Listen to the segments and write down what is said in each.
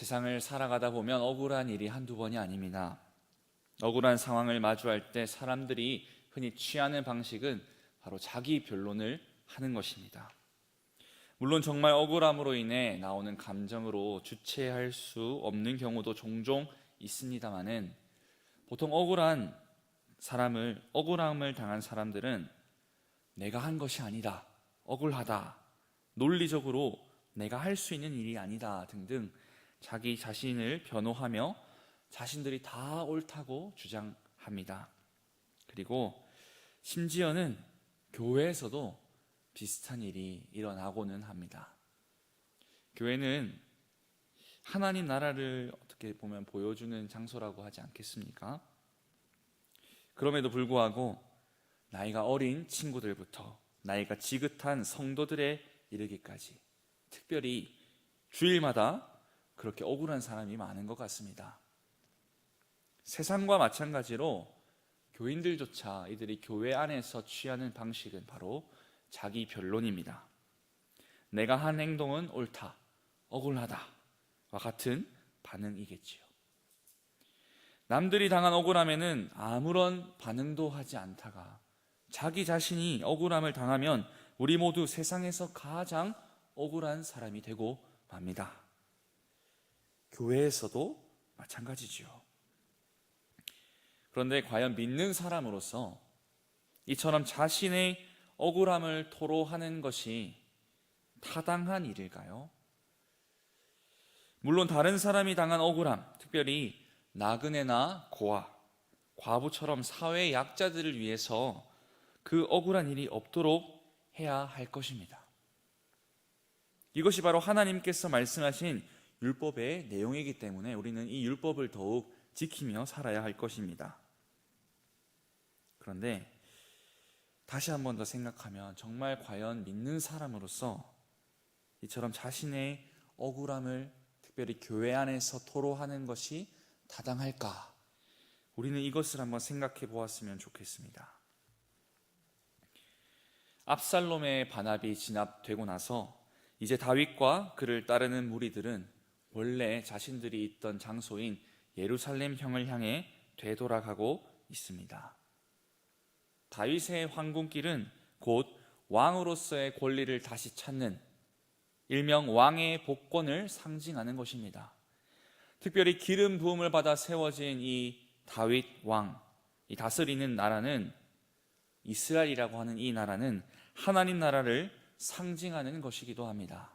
세상을 살아가다 보면 억울한 일이 한두 번이 아닙니다. 억울한 상황을 마주할 때 사람들이 흔히 취하는 방식은 바로 자기 변론을 하는 것입니다. 물론 정말 억울함으로 인해 나오는 감정으로 주체할 수 없는 경우도 종종 있습니다만은 보통 억울한 사람을 억울함을 당한 사람들은 내가 한 것이 아니다. 억울하다. 논리적으로 내가 할 수 있는 일이 아니다 등등 자기 자신을 변호하며 자신들이 다 옳다고 주장합니다. 그리고 심지어는 교회에서도 비슷한 일이 일어나고는 합니다. 교회는 하나님 나라를 어떻게 보면 보여주는 장소라고 하지 않겠습니까? 그럼에도 불구하고 나이가 어린 친구들부터 나이가 지긋한 성도들에 이르기까지 특별히 주일마다 그렇게 억울한 사람이 많은 것 같습니다. 세상과 마찬가지로 교인들조차 이들이 교회 안에서 취하는 방식은 바로 자기 변론입니다. 내가 한 행동은 옳다, 억울하다와 같은 반응이겠지요. 남들이 당한 억울함에는 아무런 반응도 하지 않다가 자기 자신이 억울함을 당하면 우리 모두 세상에서 가장 억울한 사람이 되고 맙니다. 교회에서도 마찬가지지요. 그런데 과연 믿는 사람으로서 이처럼 자신의 억울함을 토로하는 것이 타당한 일일까요? 물론 다른 사람이 당한 억울함, 특별히 나그네나 고아, 과부처럼 사회 약자들을 위해서 그 억울한 일이 없도록 해야 할 것입니다. 이것이 바로 하나님께서 말씀하신 율법의 내용이기 때문에 우리는 이 율법을 더욱 지키며 살아야 할 것입니다. 그런데 다시 한 번 더 생각하면 정말 과연 믿는 사람으로서 이처럼 자신의 억울함을 특별히 교회 안에서 토로하는 것이 타당할까? 우리는 이것을 한번 생각해 보았으면 좋겠습니다. 압살롬의 반합이 진압되고 나서 이제 다윗과 그를 따르는 무리들은 원래 자신들이 있던 장소인 예루살렘형을 향해 되돌아가고 있습니다. 다윗의 황궁길은 곧 왕으로서의 권리를 다시 찾는 일명 왕의 복권을 상징하는 것입니다. 특별히 기름 부음을 받아 세워진 이 다윗 왕, 이 다스리는 나라는 이스라엘이라고 하는 이 나라는 하나님 나라를 상징하는 것이기도 합니다.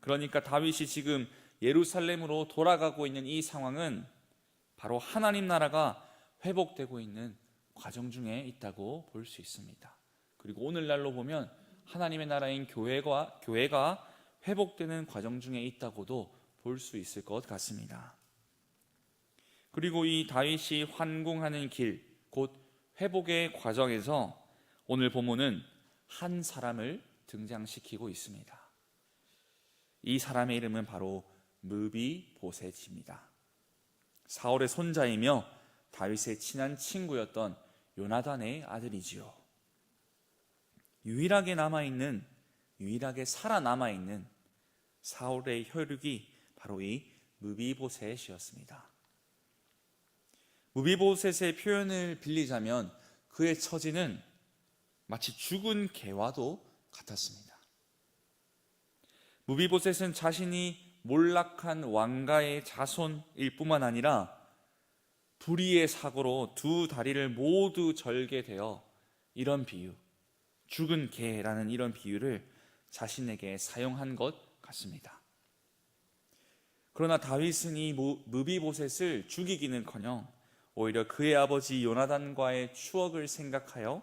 그러니까 다윗이 지금 예루살렘으로 돌아가고 있는 이 상황은 바로 하나님 나라가 회복되고 있는 과정 중에 있다고 볼 수 있습니다. 그리고 오늘날로 보면 하나님의 나라인 교회가 교회가 회복되는 과정 중에 있다고도 볼 수 있을 것 같습니다. 그리고 이 다윗이 환궁하는 길, 곧 회복의 과정에서 오늘 본문은 한 사람을 등장시키고 있습니다. 이 사람의 이름은 바로 무비 보셋입니다. 사울의 손자이며 다윗의 친한 친구였던 요나단의 아들이지요. 유일하게 남아 있는, 유일하게 살아남아 있는 사울의 혈육이 바로 이 무비보셋이었습니다. 무비보셋의 표현을 빌리자면 그의 처지는 마치 죽은 개와도 같았습니다. 무비보셋은 자신이 몰락한 왕가의 자손일 뿐만 아니라 불의의 사고로 두 다리를 모두 절개되어 이런 비유, 죽은 개라는 이런 비유를 자신에게 사용한 것 같습니다. 그러나 다윗은 이 무비보셋을 죽이기는커녕 오히려 그의 아버지 요나단과의 추억을 생각하여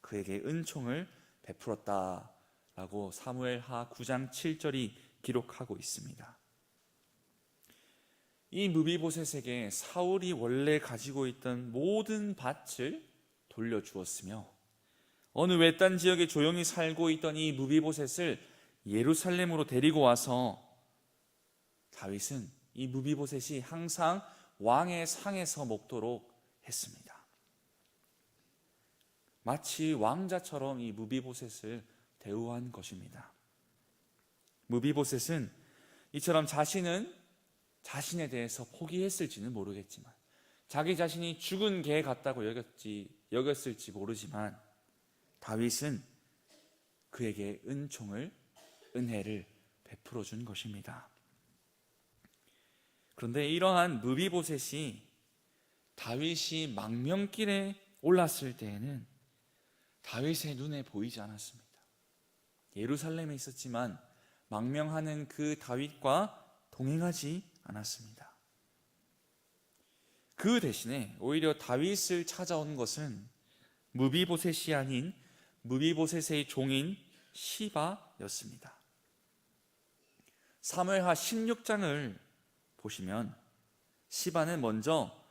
그에게 은총을 베풀었다라고 사무엘하 9장 7절이 기록하고 있습니다. 이 무비보셋에게 사울이 원래 가지고 있던 모든 밭을 돌려주었으며 어느 외딴 지역에 조용히 살고 있던 이 무비보셋을 예루살렘으로 데리고 와서 다윗은 이 무비보셋이 항상 왕의 상에서 먹도록 했습니다. 마치 왕자처럼 이 무비보셋을 대우한 것입니다. 무비보셋은 이처럼 자신은 자신에 대해서 포기했을지는 모르겠지만 자기 자신이 죽은 개 같다고 여겼지, 여겼을지 모르지만 다윗은 그에게 은총을 은혜를 베풀어 준 것입니다. 그런데 이러한 무비보셋이 다윗이 망명길에 올랐을 때에는 다윗의 눈에 보이지 않았습니다. 예루살렘에 있었지만 망명하는 그 다윗과 동행하지 않았습니다. 그 대신에 오히려 다윗을 찾아온 것은 무비보셋이 아닌 무비보셋의 종인 시바였습니다. 사무엘하 16장을 보시면 시바는 먼저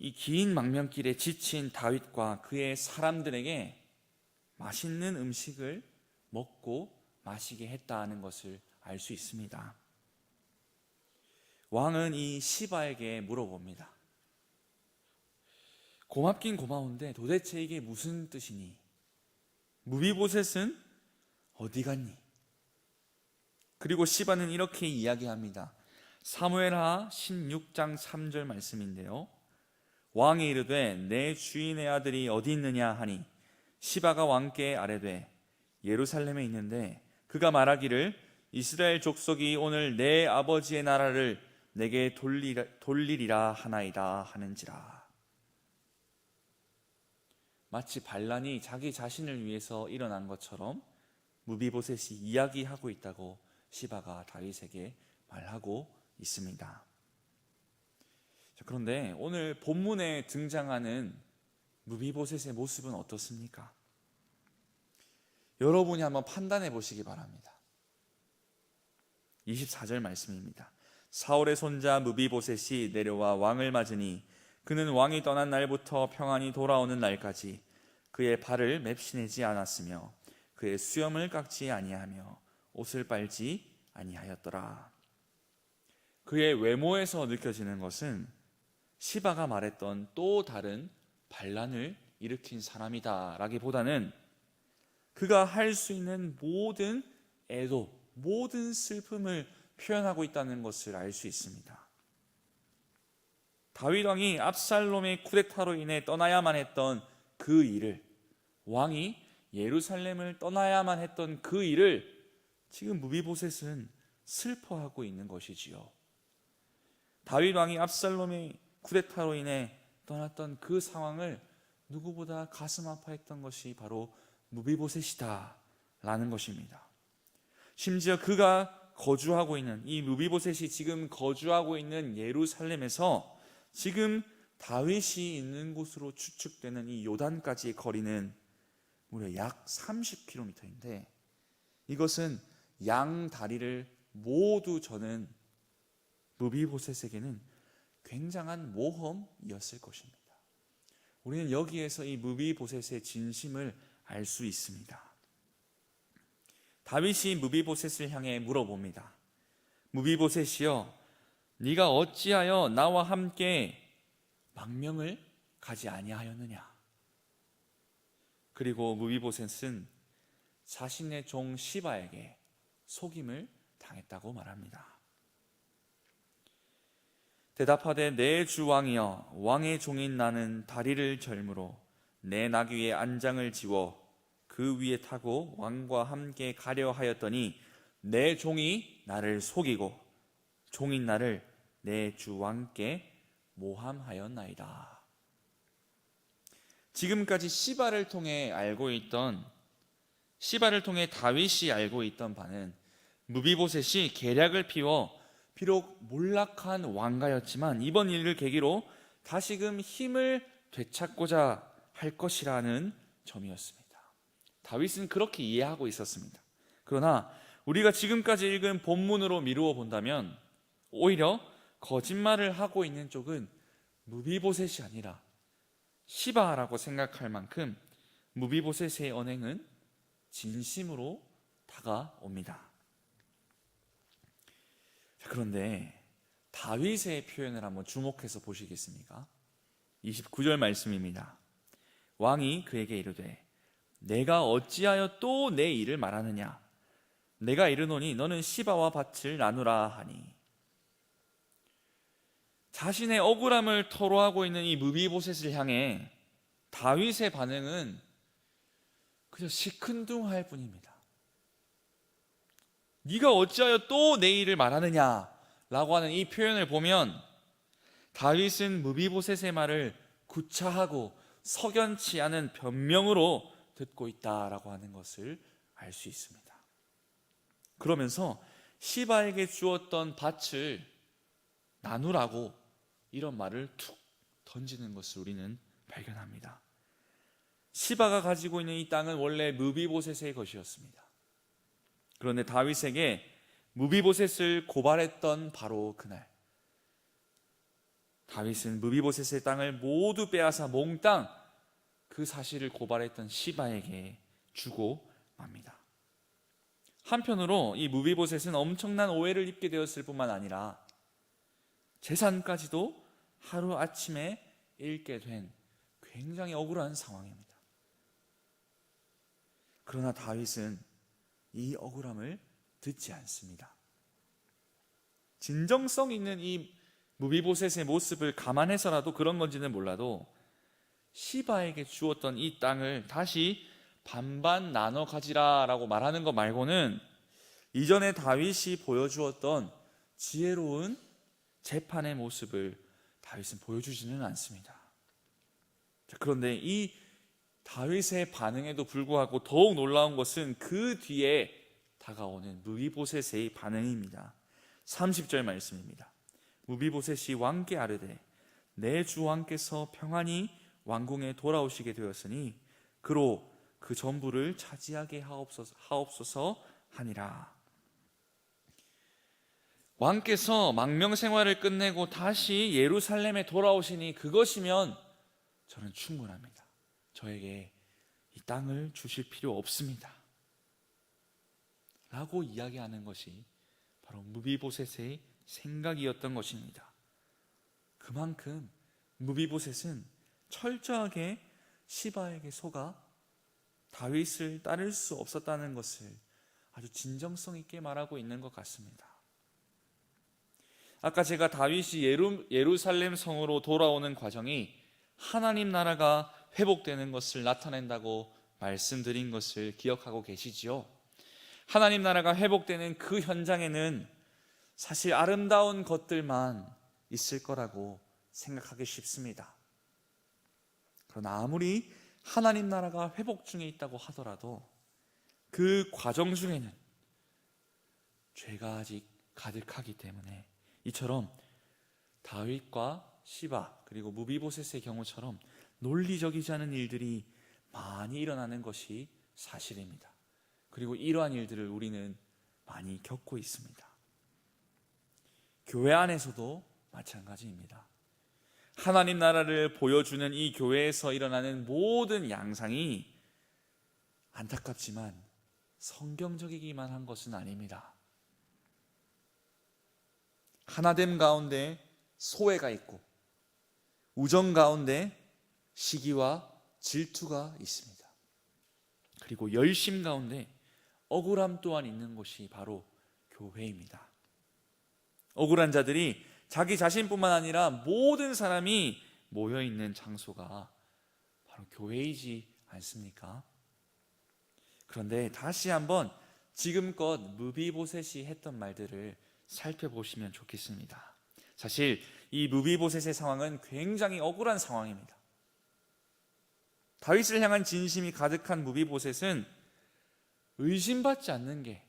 이 긴 망명길에 지친 다윗과 그의 사람들에게 맛있는 음식을 먹고 마시게 했다는 것을 알 수 있습니다. 왕은 이 시바에게 물어봅니다. 고맙긴 고마운데 도대체 이게 무슨 뜻이니? 무비보셋은 어디 갔니? 그리고 시바는 이렇게 이야기합니다. 사무엘하 16장 3절 말씀인데요. 왕이 이르되 내 주인의 아들이 어디 있느냐 하니 시바가 왕께 아뢰되 예루살렘에 있는데 그가 말하기를 이스라엘 족속이 오늘 내 아버지의 나라를 내게 돌리라, 돌리리라 하나이다 하는지라. 마치 반란이 자기 자신을 위해서 일어난 것처럼 무비보셋이 이야기하고 있다고 시바가 다윗에게 말하고 있습니다. 그런데 오늘 본문에 등장하는 무비보셋의 모습은 어떻습니까? 여러분이 한번 판단해 보시기 바랍니다. 24절 말씀입니다. 사울의 손자 무비보셋이 내려와 왕을 맞으니 그는 왕이 떠난 날부터 평안히 돌아오는 날까지 그의 발을 맵시내지 않았으며 그의 수염을 깎지 아니하며 옷을 빨지 아니하였더라. 그의 외모에서 느껴지는 것은 시바가 말했던 또 다른 반란을 일으킨 사람이다라기보다는 그가 할 수 있는 모든 애도, 모든 슬픔을 표현하고 있다는 것을 알 수 있습니다. 다윗 왕이 압살롬의 쿠데타로 인해 떠나야만 했던 그 일을 왕이 예루살렘을 떠나야만 했던 그 일을 지금 무비보셋은 슬퍼하고 있는 것이지요. 다윗 왕이 압살롬의 쿠데타로 인해 떠났던 그 상황을 누구보다 가슴 아파했던 것이 바로 무비보셋이다 라는 것입니다. 심지어 그가 거주하고 있는 이 무비보셋이 지금 거주하고 있는 예루살렘에서 지금 다윗이 있는 곳으로 추측되는 이 요단까지의 거리는 무려 약 30km인데 이것은 양 다리를 모두 저는 무비보셋에게는 굉장한 모험이었을 것입니다. 우리는 여기에서 이 무비보셋의 진심을 알 수 있습니다. 다윗이 무비보셋을 향해 물어봅니다. 무비보셋이여, 네가 어찌하여 나와 함께 망명을 가지 아니하였느냐? 그리고 무비보셋은 자신의 종 시바에게 속임을 당했다고 말합니다. 대답하되 내 주 왕이여 왕의 종인 나는 다리를 절므로 내 나귀의 안장을 지워 그 위에 타고 왕과 함께 가려 하였더니 내 종이 나를 속이고 종인 나를 내 주 왕께 모함하였나이다. 지금까지 시바를 통해 알고 있던 시바를 통해 다윗이 알고 있던 바는 무비보셋이 계략을 피워 비록 몰락한 왕가였지만 이번 일을 계기로 다시금 힘을 되찾고자 할 것이라는 점이었습니다. 다윗은 그렇게 이해하고 있었습니다. 그러나 우리가 지금까지 읽은 본문으로 미루어 본다면 오히려 거짓말을 하고 있는 쪽은 무비보셋이 아니라 시바라고 생각할 만큼 무비보셋의 언행은 진심으로 다가옵니다. 그런데 다윗의 표현을 한번 주목해서 보시겠습니까? 29절 말씀입니다. 왕이 그에게 이르되 내가 어찌하여 또 내 일을 말하느냐? 내가 이르노니 너는 시바와 밭을 나누라 하니. 자신의 억울함을 토로하고 있는 이 무비보셋을 향해 다윗의 반응은 그저 시큰둥할 뿐입니다. 네가 어찌하여 또 내 일을 말하느냐라고 하는 이 표현을 보면 다윗은 무비보셋의 말을 구차하고 석연치 않은 변명으로 듣고 있다라고 하는 것을 알 수 있습니다. 그러면서 시바에게 주었던 밭을 나누라고 이런 말을 툭 던지는 것을 우리는 발견합니다. 시바가 가지고 있는 이 땅은 원래 무비보셋의 것이었습니다. 그런데 다윗에게 무비보셋을 고발했던 바로 그날 다윗은 무비보셋의 땅을 모두 빼앗아 몽땅 그 사실을 고발했던 시바에게 주고 맙니다. 한편으로 이 무비보셋은 엄청난 오해를 입게 되었을 뿐만 아니라 재산까지도 하루 아침에 잃게 된 굉장히 억울한 상황입니다. 그러나 다윗은 이 억울함을 듣지 않습니다. 진정성 있는 이 무비보셋의 모습을 감안해서라도 그런 건지는 몰라도 시바에게 주었던 이 땅을 다시 반반 나눠 가지라라고 말하는 것 말고는 이전에 다윗이 보여주었던 지혜로운 재판의 모습을 다윗은 보여주지는 않습니다. 자, 그런데 이 다윗의 반응에도 불구하고 더욱 놀라운 것은 그 뒤에 다가오는 무비보셋의 반응입니다. 30절 말씀입니다. 무비보셋이 왕께 아르되 내 주 왕께서 평안히 왕궁에 돌아오시게 되었으니 그로 그 전부를 차지하게 하옵소서, 하옵소서 하니라. 왕께서 망명 생활을 끝내고 다시 예루살렘에 돌아오시니 그것이면 저는 충분합니다. 저에게 이 땅을 주실 필요 없습니다. 라고 이야기하는 것이 바로 무비보셋의 생각이었던 것입니다. 그만큼 무비보셋은 철저하게 시바에게 속아 다윗을 따를 수 없었다는 것을 아주 진정성 있게 말하고 있는 것 같습니다. 아까 제가 다윗이 예루, 예루살렘 성으로 돌아오는 과정이 하나님 나라가 회복되는 것을 나타낸다고 말씀드린 것을 기억하고 계시지요? 하나님 나라가 회복되는 그 현장에는 사실 아름다운 것들만 있을 거라고 생각하기 쉽습니다. 그러나 아무리 하나님 나라가 회복 중에 있다고 하더라도 그 과정 중에는 죄가 아직 가득하기 때문에 이처럼 다윗과 시바 그리고 무비보셋의 경우처럼 논리적이지 않은 일들이 많이 일어나는 것이 사실입니다. 그리고 이러한 일들을 우리는 많이 겪고 있습니다. 교회 안에서도 마찬가지입니다. 하나님 나라를 보여주는 이 교회에서 일어나는 모든 양상이 안타깝지만 성경적이기만 한 것은 아닙니다. 하나됨 가운데 소외가 있고 우정 가운데 시기와 질투가 있습니다. 그리고 열심 가운데 억울함 또한 있는 곳이 바로 교회입니다. 억울한 자들이 자기 자신뿐만 아니라 모든 사람이 모여 있는 장소가 바로 교회이지 않습니까? 그런데 다시 한번 지금껏 무비보셋이 했던 말들을 살펴보시면 좋겠습니다. 사실 이 무비보셋의 상황은 굉장히 억울한 상황입니다. 다윗을 향한 진심이 가득한 무비보셋은 의심받지 않는 게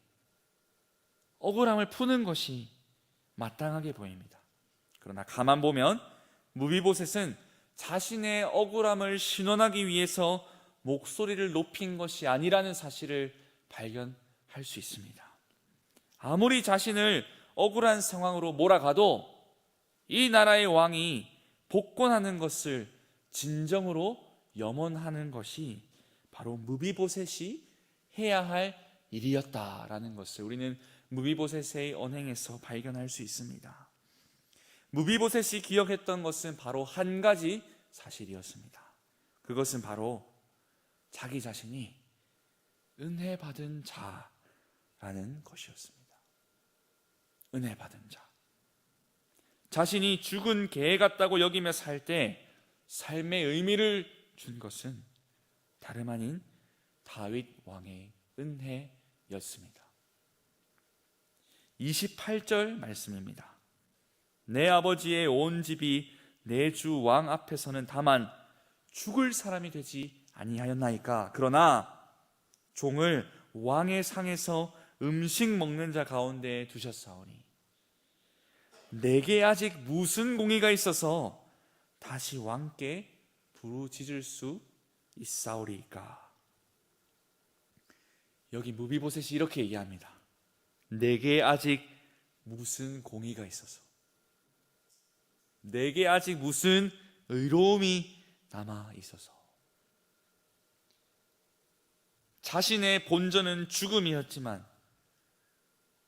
억울함을 푸는 것이 마땅하게 보입니다. 그러나 가만 보면 무비보셋은 자신의 억울함을 신원하기 위해서 목소리를 높인 것이 아니라는 사실을 발견할 수 있습니다. 아무리 자신을 억울한 상황으로 몰아가도 이 나라의 왕이 복권하는 것을 진정으로 염원하는 것이 바로 무비보셋이 해야 할 일이었다라는 것을 우리는 무비보셋의 언행에서 발견할 수 있습니다. 무비보셋이 기억했던 것은 바로 한 가지 사실이었습니다. 그것은 바로 자기 자신이 은혜 받은 자라는 것이었습니다. 은혜 받은 자. 자신이 죽은 개 같다고 여기며 살 때 삶의 의미를 준 것은 다름 아닌 다윗 왕의 은혜였습니다. 28절 말씀입니다. 내 아버지의 온 집이 내 주 왕 앞에서는 다만 죽을 사람이 되지 아니하였나이까? 그러나 종을 왕의 상에서 음식 먹는 자 가운데 두셨사오니 내게 아직 무슨 공의가 있어서 다시 왕께 부르짖을 수 있사오리까? 여기 무비보셋이 이렇게 얘기합니다. 내게 아직 무슨 공의가 있어서 내게 아직 무슨 의로움이 남아 있어서 자신의 본전은 죽음이었지만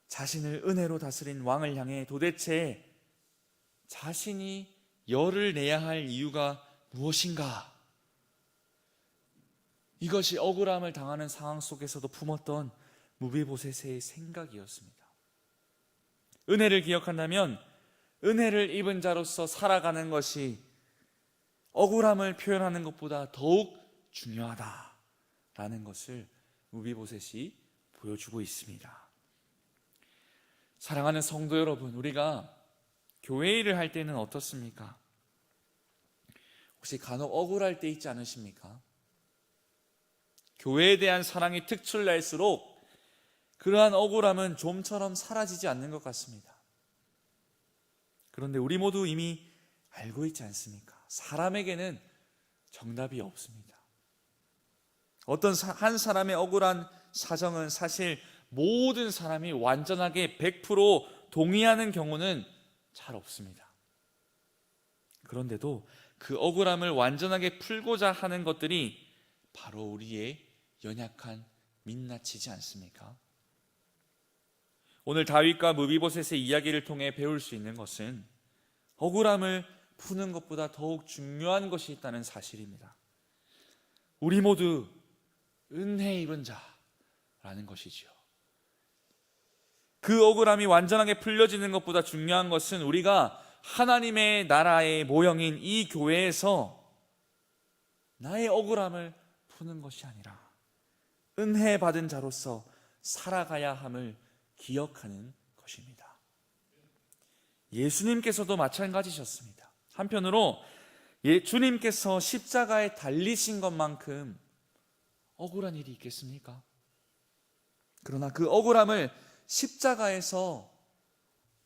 자신을 은혜로 다스린 왕을 향해 도대체 자신이 열을 내야 할 이유가 무엇인가? 이것이 억울함을 당하는 상황 속에서도 품었던 무비보셋의 생각이었습니다. 은혜를 기억한다면 은혜를 입은 자로서 살아가는 것이 억울함을 표현하는 것보다 더욱 중요하다라는 것을 무비보셋이 보여주고 있습니다. 사랑하는 성도 여러분, 우리가 교회 일을 할 때는 어떻습니까? 혹시 간혹 억울할 때 있지 않으십니까? 교회에 대한 사랑이 특출날수록 그러한 억울함은 좀처럼 사라지지 않는 것 같습니다. 그런데 우리 모두 이미 알고 있지 않습니까? 사람에게는 정답이 없습니다. 어떤 한 사람의 억울한 사정은 사실 모든 사람이 완전하게 100% 동의하는 경우는 잘 없습니다. 그런데도 그 억울함을 완전하게 풀고자 하는 것들이 바로 우리의 연약한 민낯이지 않습니까? 오늘 다윗과 무비보셋의 이야기를 통해 배울 수 있는 것은 억울함을 푸는 것보다 더욱 중요한 것이 있다는 사실입니다. 우리 모두 은혜 입은 자라는 것이지요. 그 억울함이 완전하게 풀려지는 것보다 중요한 것은 우리가 하나님의 나라의 모형인 이 교회에서 나의 억울함을 푸는 것이 아니라 은혜 받은 자로서 살아가야 함을 기억하는 것입니다. 예수님께서도 마찬가지셨습니다. 한편으로 예, 주님께서 십자가에 달리신 것만큼 억울한 일이 있겠습니까? 그러나 그 억울함을 십자가에서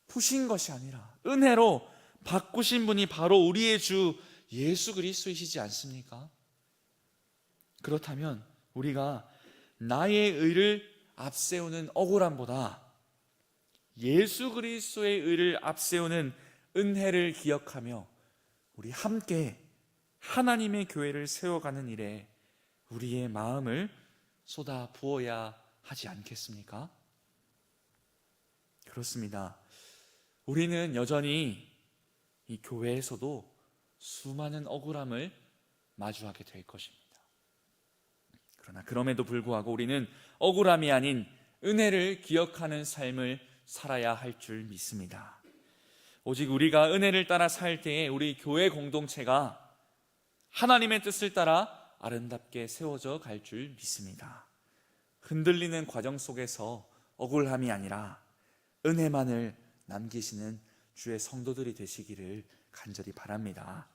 푸신 것이 아니라 은혜로 바꾸신 분이 바로 우리의 주 예수 그리스도이시지 않습니까? 그렇다면 우리가 나의 의를 앞세우는 억울함보다 예수 그리스도의 의를 앞세우는 은혜를 기억하며 우리 함께 하나님의 교회를 세워가는 일에 우리의 마음을 쏟아 부어야 하지 않겠습니까? 그렇습니다. 우리는 여전히 이 교회에서도 수많은 억울함을 마주하게 될 것입니다. 그러나 그럼에도 불구하고 우리는 억울함이 아닌 은혜를 기억하는 삶을 살아야 할 줄 믿습니다. 오직 우리가 은혜를 따라 살 때에 우리 교회 공동체가 하나님의 뜻을 따라 아름답게 세워져 갈 줄 믿습니다. 흔들리는 과정 속에서 억울함이 아니라 은혜만을 남기시는 주의 성도들이 되시기를 간절히 바랍니다.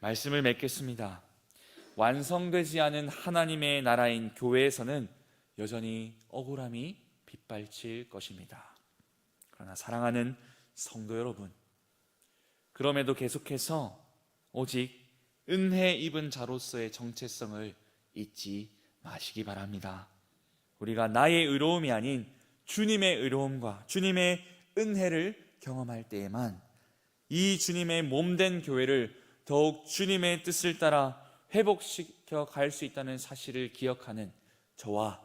말씀을 맺겠습니다. 완성되지 않은 하나님의 나라인 교회에서는 여전히 억울함이 빗발칠 것입니다. 그러나 사랑하는 성도 여러분, 그럼에도 계속해서 오직 은혜 입은 자로서의 정체성을 잊지 마시기 바랍니다. 우리가 나의 의로움이 아닌 주님의 의로움과 주님의 은혜를 경험할 때에만 이 주님의 몸된 교회를 더욱 주님의 뜻을 따라 회복시켜 갈 수 있다는 사실을 기억하는 저와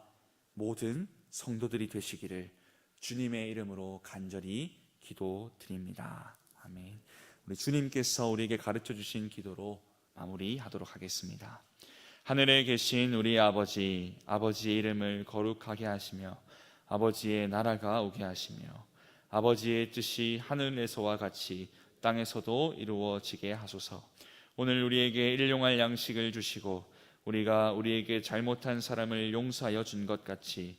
모든 성도들이 되시기를 주님의 이름으로 간절히 기도드립니다. 아멘. 우리 주님께서 우리에게 가르쳐 주신 기도로 마무리하도록 하겠습니다. 하늘에 계신 우리 아버지, 아버지의 이름을 거룩하게 하시며 아버지의 나라가 오게 하시며 아버지의 뜻이 하늘에서와 같이 땅에서도 이루어지게 하소서. 오늘 우리에게 일용할 양식을 주시고 우리가 우리에게 잘못한 사람을 용서하여 준 것 같이